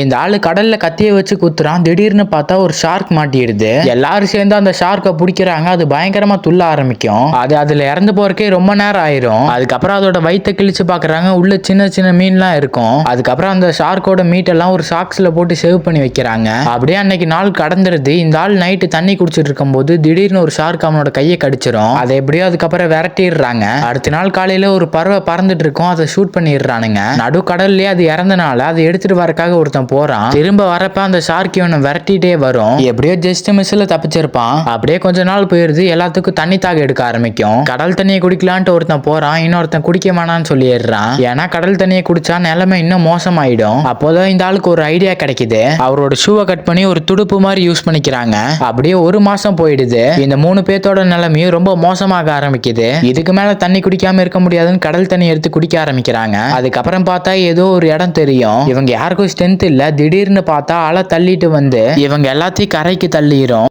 இந்த ஆளு கடல்ல கத்திய வச்சு குத்துறான். திடீர்னு பார்த்தா ஒரு ஷார்க் மாட்டிடுது. எல்லாரும் சேர்ந்து அந்த ஷார்க்கை பிடிக்கிறாங்க. அது பயங்கரமா துள்ள ஆரம்பிக்கும். அது அதுல இறந்து போறக்கே ரொம்ப நேரம் ஆயிரும். அதுக்கப்புறம் அதோட வயிற்ற கிழிச்சு பாக்குறாங்க. உள்ள சின்ன சின்ன மீன்லாம் இருக்கும். அதுக்கப்புறம் அந்த ஷார்க்கோட மீட் எல்லாம் ஒரு சாக்ஸ்ல போட்டு சேவ் பண்ணி வைக்கிறாங்க. அப்படியே அன்னைக்கு நாள் கடந்துருது. இந்த ஆள் நைட்டு தண்ணி குடிச்சிட்டு இருக்கும்போது திடீர்னு ஒரு ஷார்க் அவனோட கையை கடிச்சிரும். அதை எப்படியோ அதுக்கப்புறம் விரட்டிடுறாங்க. அடுத்த நாள் காலையில ஒரு பறவை பறந்துட்டு இருக்கும். அதை ஷூட் பண்ணிடுறானுங்க. நடு கடல்லே அது இறந்தனால அதை எடுத்துட்டு வரக்காக ஒருத்தன் போறான். திரும்ப வரப்ப அந்த ஷார்க் இவனை விரட்டிட்டே வரும். எப்படியோ ஜஸ்ட் மிஸ்ல தப்பிச்சிருப்பான். அப்படியே கொஞ்ச நாள் போயிருது. எல்லாத்துக்கும் தண்ணி தாக எடுக்க ஆரம்பிக்கும். கடல் தண்ணியை குடிக்கலான்ட்டு ஒருத்தன் போறான். இன்னொருத்தன் குடிக்க வேணாம்னு சொல்லிடுறான். ஏன்னா கடல் தண்ணியை குடிச்சா நிலைமை இன்னும் மோசமாயிடும். அப்போதான் இந்த ஆளுக்கு ஒரு ஐடியா கிடைக்குது. அவரோட ஷூவை கட் பண்ணி ஒரு துடுப்பு மாதிரி யூஸ் பண்ணிக்கிறாங்க. அப்படியே ஒரு மாசம் போயிடுது. இந்த மூணு பேர்த்தோட நிலைமையும் ரொம்ப மோசமாக ஆரம்பிக்குது. இதுக்கு மேல தண்ணி குடிக்காம இருக்க முடியாதுன்னு கடல் தண்ணி எடுத்து குடிக்க ஆரம்பிக்கிறாங்க. அதுக்கப்புறம் பார்த்தா ஏதோ ஒரு இடம் தெரியும். இவங்க யாருக்கும் ஸ்ட்ரென்த் இல்ல திடீர்னு பார்த்தா அலை தள்ளிட்டு வந்து இவங்க எல்லாத்தையும் கரைக்கு தள்ளிரும்.